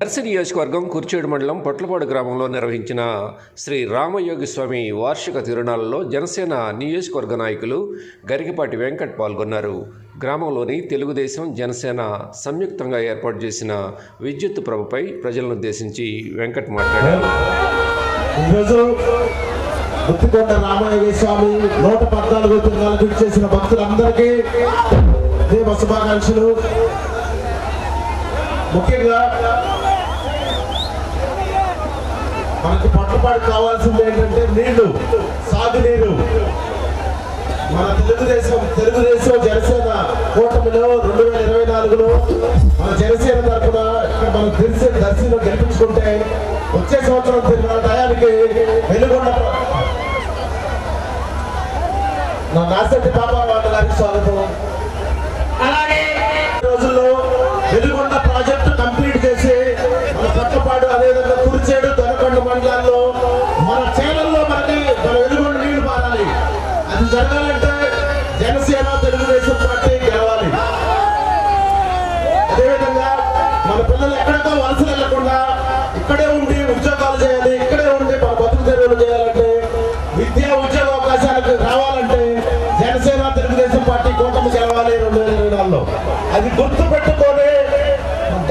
దర్శి నియోజకవర్గం కుర్చేడు మండలం పొట్లపాడు గ్రామంలో నిర్వహించిన శ్రీ రామయోగి స్వామి వార్షిక తిరునాళ్ళలో జనసేన నియోజకవర్గ నాయకులు గరికపాటి వెంకట్ పాల్గొన్నారు. గ్రామంలోని తెలుగుదేశం జనసేన సంయుక్తంగా ఏర్పాటు చేసిన విద్యుత్ ప్రభుపై ప్రజలను ఉద్దేశించి వెంకట్ మాట్లాడారు. ఈరోజు ముత్తికొండ స్వామి నూట పద్నాలుగు చేసిన భక్తులందరికీ దేవ శుభాకాంక్షలు ముఖ్యంగా మనకి పట్టుపాటు కావాల్సింది ఏంటంటే నీళ్ళు సాగునీరు. మన తెలుగుదేశం తెలుగుదేశం జనసేన కూటమిలో రెండు వేల ఇరవై నాలుగులో మన జనసేన తరఫున మనం తెలిసి దర్శనం గెలిపించుకుంటే వచ్చే సంవత్సరం తిరిగిన టయానికి వెలుగొండ నా నాసెట్టి పాపా వాళ్ళ గారికి స్వాగతం. అలాగే రోజుల్లో వెలుగొండ దొరకొండ మన చేలల్లో మనకి మన వెలుగొండ నీళ్ళు పారాలి. అది జరగాలంటే జనసేన తెలుగుదేశం పార్టీ గెలవాలి. అదేవిధంగా మన పిల్లలు ఎక్కడికో వలస వెళ్ళకుండా ఇక్కడే ఉండి ఉద్యోగాలు చేయాలి ఇక్కడే ఉండి మన బతుకు తెరువులు చేయాలంటే విద్యా ఉద్యోగ అవకాశాలకు రావాలంటే జనసేన తెలుగుదేశం పార్టీ కూటమి గెలవాలి రెండు వేల ఇరవై నాలుగులో. అది గుర్తు పెట్టుకొని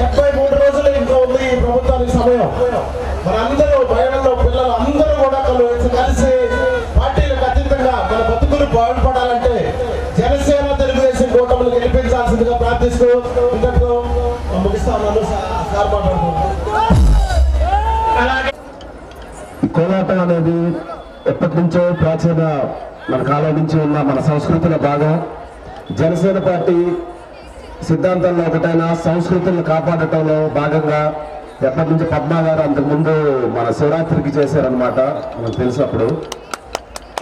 డెబ్బై మూడు రోజులు ఇంకా ఉంది ఈ ప్రభుత్వానికి సమయం. మనందరూ ప్రార్థిస్తూ ఇంతటితో ముగిస్తాను సార్ మాట్లాడుతున్నాను కోలాటం అనేది ఎప్పటి నుంచో ప్రాచీన మన కాలం నుంచి ఉన్న మన సంస్కృతిలో భాగం. జనసేన పార్టీ సిద్ధాంతంలో ఒకటైన సంస్కృతులను కాపాడటంలో భాగంగా ఎప్పటి నుంచి పద్మా గారు అంతకుముందు మన శివరాత్రికి చేశారనమాట మనకు తెలిసినప్పుడు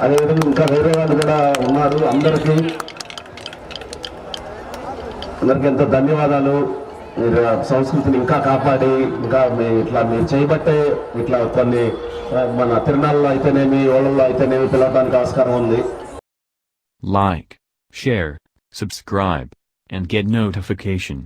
అదేవిధంగా ఇంకా వేరే వాళ్ళు కూడా ఉన్నారు అందరికీ. అందరికీ ఎంతో ధన్యవాదాలు మీరు సంస్కృతిని ఇంకా కాపాడి ఇంకా మీ ఇట్లా మీరు చేయబట్టే ఇట్లా కొన్ని మన తిరునాళ్ళలో అయితేనేమి ఓళ్ళల్లో అయితేనేమి పిలవడానికి ఆస్కారం ఉంది like share subscribe and get notification.